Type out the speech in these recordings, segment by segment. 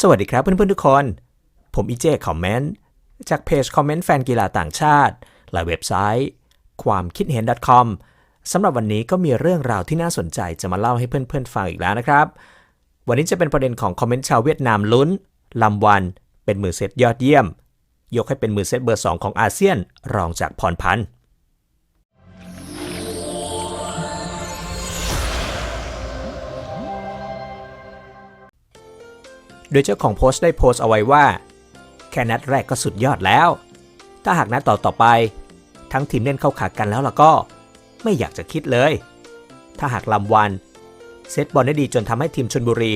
สวัสดีครับเพื่อนๆทุกคน ผมอีเจคอมเมนต์จากเพจคอมเมนต์แฟนกีฬาต่างชาติ และเว็บไซต์ ความคิดเห็น .com สำหรับวันนี้ก็มีเรื่องราวที่น่าสนใจจะมาเล่าให้เพื่อนๆฟังอีกแล้วนะครับ วันนี้จะเป็นประเด็นของคอมเมนต์ชาวเวียดนามลุ้นลำวัน เป็นมือเซตยอดเยี่ยม ยกให้เป็นมือเซตเบอร์ 2 ของอาเซียน รองจากพรพันธ์ โดยเจ้าของโพสต์ได้โพสต์เอาไว้ว่า แค่นัดแรกก็สุดยอดแล้ว ถ้าหากนัดต่อต่อไป ทั้งทีมเล่นเข้าขากันแล้วล่ะก็ ไม่อยากจะคิดเลย ถ้าหากลำวัน เซตบอลได้ดีจนทำให้ทีมชนบุรี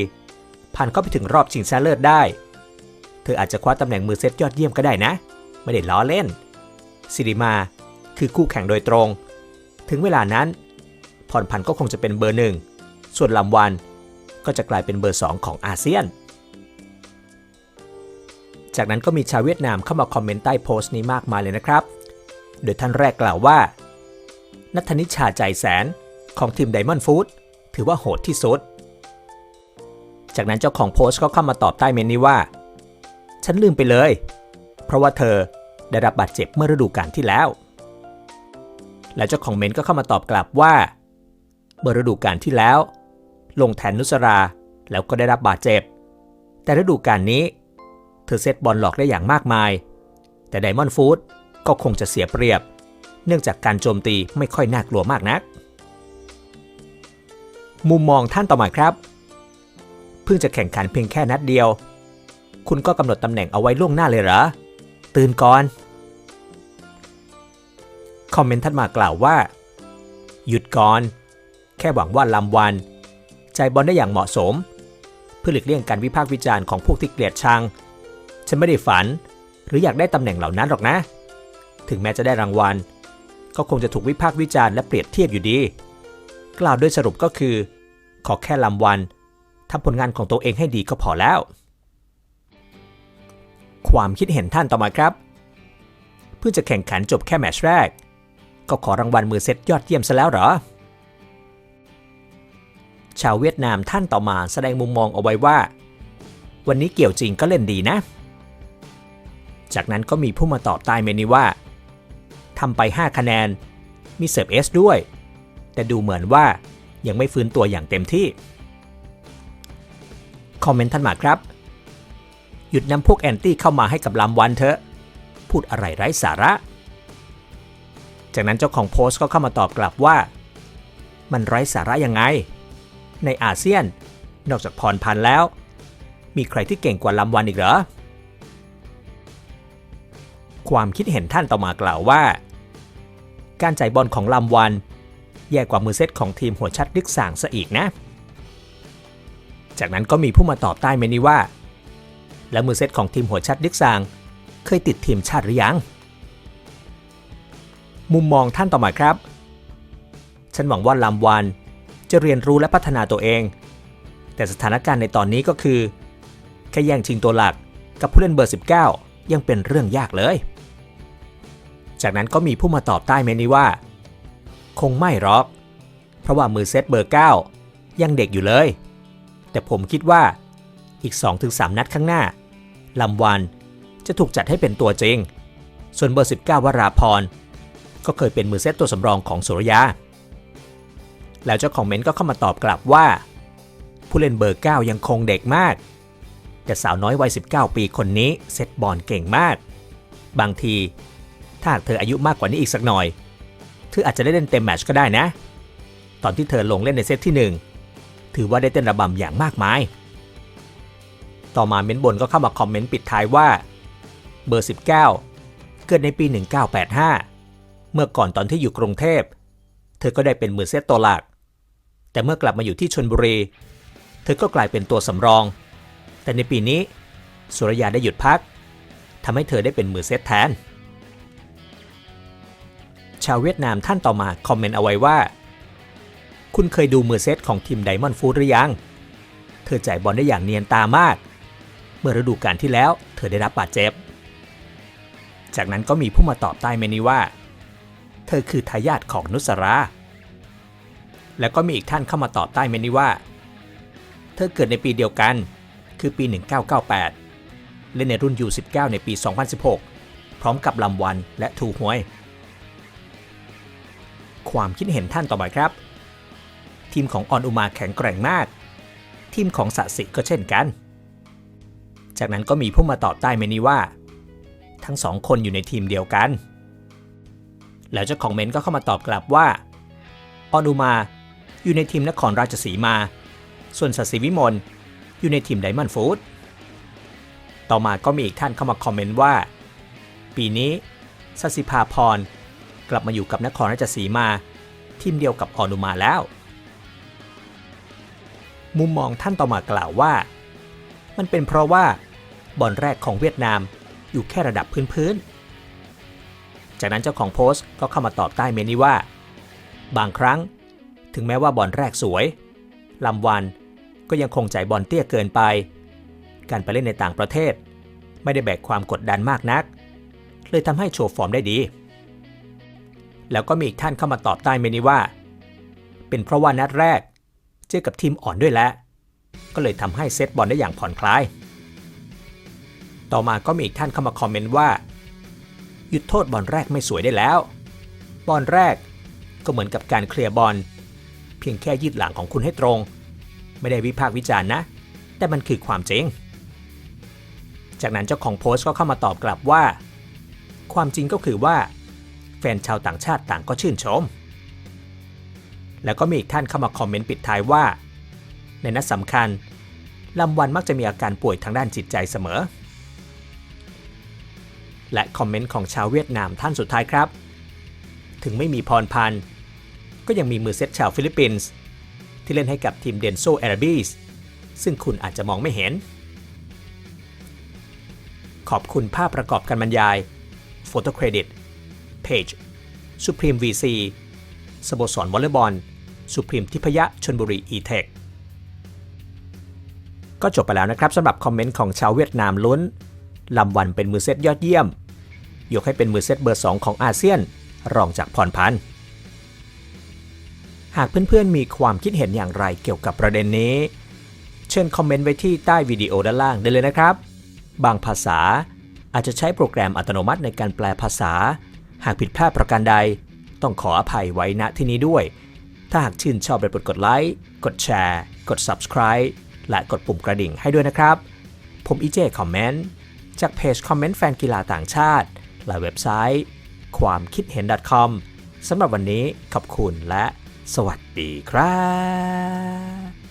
ผ่านเข้าไปถึงรอบชิงชนะเลิศได้ เธออาจจะคว้าตำแหน่งมือเซตยอดเยี่ยมก็ได้นะ ไม่ได้ล้อเล่นสิริมาคือคู่แข่งโดยตรง ถึงเวลานั้นพรพันธ์ก็คงจะเป็นเบอร์หนึ่ง ส่วนลำวันก็จะกลายเป็นเบอร์สองของอาเซียน จากนั้นก็มีชาวเวียดนามเข้ามาคอมเมนต์ใต้โพสต์นี้มากมายเลยนะครับ โดยท่านแรกกล่าวว่า นัทนิชาใจแสนของทีมไดมอนด์ฟู้ดถือว่าโหดที่สุด จากนั้นเจ้าของโพสต์ก็เข้ามาตอบใต้เมนนี้ว่า ฉันลืมไปเลย เพราะว่าเธอได้รับบาดเจ็บเมื่อฤดูกาลที่แล้ว และเจ้าของเมนก็เข้ามาตอบกลับว่า เมื่อฤดูกาลที่แล้ว ลงแทนนุสราแล้วก็ได้รับบาดเจ็บ แต่ฤดูกาลนี้ เธอเซตบอลหลอกได้อย่างมากมาย แต่ไดมอนด์ฟู้ดก็คงจะเสียเปรียบ เนื่องจากการโจมตีไม่ค่อยน่ากลัวมากนัก มุมมองท่านต่อมาครับ เพิ่งจะแข่งขันเพียงแค่นัดเดียว คุณก็กำหนดตำแหน่งเอาไว้ล่วงหน้าเลยเหรอ ตื่นก่อน คอมเมนต์ท่านมากล่าวว่า หยุดก่อน แค่หวังว่าลำวัน ใจบอลได้อย่างเหมาะสม เพื่อหลีกเลี่ยงการวิพากษ์วิจารณ์ของพวกที่เกลียดชัง ฉันไม่ได้ฝัน หรืออยากได้ตำแหน่งเหล่านั้นหรอกนะ ถึงแม้จะได้รางวัล ก็คงจะถูกวิพากษ์วิจารณ์และเปรียบเทียบอยู่ดี กล่าวโดยสรุปก็คือ ขอแค่ลำวันทำผลงานของตัวเองให้ดีก็พอแล้ว ความคิดเห็นท่านต่อมาครับ เพิ่งจะแข่งขันจบแค่แมตช์แรก ก็ขอรางวัลมือเซตยอดเยี่ยมซะแล้วเหรอ ชาวเวียดนามท่านต่อมาแสดงมุมมองเอาไว้ว่า วันนี้เกี่ยวจริงก็เล่นดีนะ จากนั้นก็มีผู้มาตอบใต้เมนนี้ว่าทำไป 5 คะแนน มีเสิร์ฟเอสด้วย แต่ดูเหมือนว่ายังไม่ฟื้นตัวอย่างเต็มที่ คอมเมนต์ท่านมาครับ หยุดนำพวกแอนตี้เข้ามาให้กับลำวันเถอะ พูดอะไรไร้สาระ จากนั้นเจ้าของโพสต์ก็เข้ามาตอบกลับว่า มันไร้สาระยังไง ในอาเซียน นอกจากพรพันธ์แล้ว มีใครที่เก่งกว่าลำวันอีกเหรอ ความคิดเห็นท่านต่อมากล่าวว่า การจ่ายบอลของลำวัน แย่กว่ามือเซตของทีมหัวชัดลึกสางซะอีกนะ จากนั้นก็มีผู้มาตอบใต้เมนี้ว่า แล้วมือเซตของทีมหัวชัดลึกสาง เคยติดทีมชาติหรือยัง มุมมองท่านต่อมาครับ ฉันหวังว่าลำวันจะเรียนรู้และพัฒนาตัวเอง แต่สถานการณ์ในตอนนี้ก็คือ แค่แย่งชิงตัวหลักกับผู้เล่นเบอร์ 19 ยังเป็นเรื่องยากเลย จากนั้นก็มีผู้มาตอบใต้เมนี้ว่า คงไม่หรอก เพราะว่ามือเซตเบอร์ 9 ยังเด็กอยู่เลย แต่ผมคิดว่าอีก 2-3 นัดข้างหน้าลำวันจะถูกจัดให้เป็นตัวจริง ส่วนเบอร์ 19 วราพร ก็เคยเป็นมือเซตตัวสำรองของสุรยา แล้วเจ้าของเมนก็เข้ามาตอบกลับว่า ผู้เล่นเบอร์ 9 ยังคงเด็กมาก แต่สาวน้อยวัย 19 ปีคนนี้เซตบอลเก่งมาก บางที ถ้าเธออายุมากกว่านี้อีกสักหน่อย เธออาจจะได้เล่นเต็มแมชก็ได้นะ ตอนที่เธอลงเล่นในเซตที่ 1 ถือว่าได้เต้นระบำอย่างมากมาย ต่อมาเม้นบนก็เข้ามาคอมเมนต์ปิดท้ายว่าเบอร์ 19 เกิดในปี 1985 เมื่อก่อนตอนที่อยู่กรุงเทพ เธอก็ได้เป็นมือเซตตัวหลัก แต่เมื่อกลับมาอยู่ที่ชนบุรี เธอก็กลายเป็นตัวสำรอง แต่ในปีนี้สุรยาได้หยุดพักทำให้เธอได้เป็นมือเซตแทน ชาวเวียดนามท่านต่อมาคอมเมนต์เอาไว้ว่า คุณเคยดูมือเซตของทีมไดมอนด์ฟูดหรือยัง เธอจ่ายบอลได้อย่างเนียนตามาก เมื่อฤดูกาลที่แล้วเธอได้รับบาดเจ็บ จากนั้นก็มีผู้มาตอบใต้เมนี้ว่า เธอคือทายาทของนุสราแล้วก็มีอีกท่านเข้ามาตอบใต้เมนี้ว่า เธอเกิดในปีเดียวกัน คือปี 1998 เล่นในรุ่น U19 ในปี 2016 พร้อมกับลำวันและทูหวย ความคิดเห็นท่านต่อไปครับ ทีมของออนอุมาแข็งแกร่งมาก ทีมของสะสิก็เช่นกัน จากนั้นก็มีผู้มาตอบใต้เมนี้ว่า ทั้งสองคนอยู่ในทีมเดียวกัน แล้วเจ้าของเมนก็เข้ามาตอบกลับว่าออนอุมาอยู่ในทีมนครราชสีมา ส่วนสศิวิมลอยู่ในทีมไดมอนด์ฟูดต่อมาก็มีอีกท่านเข้ามาคอมเมนต์ว่า ปีนี้สศิภาพร กลับมาอยู่กับนครราชสีมา ทีมเดียวกับออนุมาแล้ว มุมมองท่านต่อมากล่าวว่า มันเป็นเพราะว่าบอลแรกของเวียดนามอยู่แค่ระดับพื้นๆ จากนั้นเจ้าของโพสต์ก็เข้ามาตอบใต้เมนี้ว่า บางครั้ง ถึงแม้ว่าบอลแรกสวยลำวันก็ยังคงใจบอลเตี้ยเกินไป การไปเล่นในต่างประเทศ ไม่ได้แบกความกดดันมากนัก เลยทำให้โชว์ฟอร์มได้ดี แล้วก็มีอีกท่านเข้ามาตอบใต้เมนี้ว่า เป็นเพราะว่านัดแรก เจอกับทีมอ่อนด้วยแหละก็เลยทำให้เซตบอลได้อย่างผ่อนคลาย ต่อมาก็มีอีกท่านเข้ามาคอมเมนต์ว่าหยุดโทษบอลแรกไม่สวยได้แล้ว บอลแรกก็เหมือนกับการเคลียร์บอล เพียงแค่ยืดหลังของคุณให้ตรง ไม่ได้วิพากษ์วิจารณ์นะ แต่มันคือความจริง จากนั้นเจ้าของโพสต์ก็เข้ามาตอบกลับว่า ความจริงก็คือว่า แฟนชาวต่างชาติต่างก็ชื่นชม แล้วก็มีอีกท่านเข้ามาคอมเมนต์ปิดท้ายว่า ในนัดสำคัญลำวันมักจะมีอาการป่วยทางด้านจิตใจเสมอ และคอมเมนต์ของชาวเวียดนามท่านสุดท้ายครับ ถึงไม่มีพรพันธ์ก็ยังมีมือเซตชาวฟิลิปปินส์ที่เล่นให้กับทีมเดนโซแอรบีสซึ่งคุณอาจจะมองไม่เห็น ขอบคุณภาพประกอบการบรรยาย โฟโต้เครดิต เพจ Supreme VC สโมสรวอลเลย์บอลสุพรีมทิพยะชนบุรี e-tech ก็จบไปแล้วนะครับสำหรับคอมเมนต์ของชาวเวียดนามลุ้นลำวันเป็นมือเซตยอดเยี่ยม ยกให้เป็นมือเซตเบอร์ 2 ของอาเซียน รองจากพรพันธ์หากเพื่อนๆมีความคิดเห็นอย่างไรเกี่ยวกับประเด็นนี้ เชิญคอมเมนต์ไว้ที่ใต้วิดีโอด้านล่างได้เลยนะครับ บางภาษาอาจจะใช้โปรแกรมอัตโนมัติในการแปลภาษา หากผิดพลาดประการใด ต้องขออภัยไว้ณที่นี้ด้วย ถ้าหากชื่นชอบไปกดไลค์ กดแชร์ กด subscribe และกดปุ่มกระดิ่งให้ด้วยนะครับ ผมอีเจคอมเมนต์จากเพจคอมเมนต์แฟนกีฬาต่างชาติ และเว็บไซต์ ความคิดเห็น .com สำหรับวันนี้ขอบคุณและสวัสดีครับ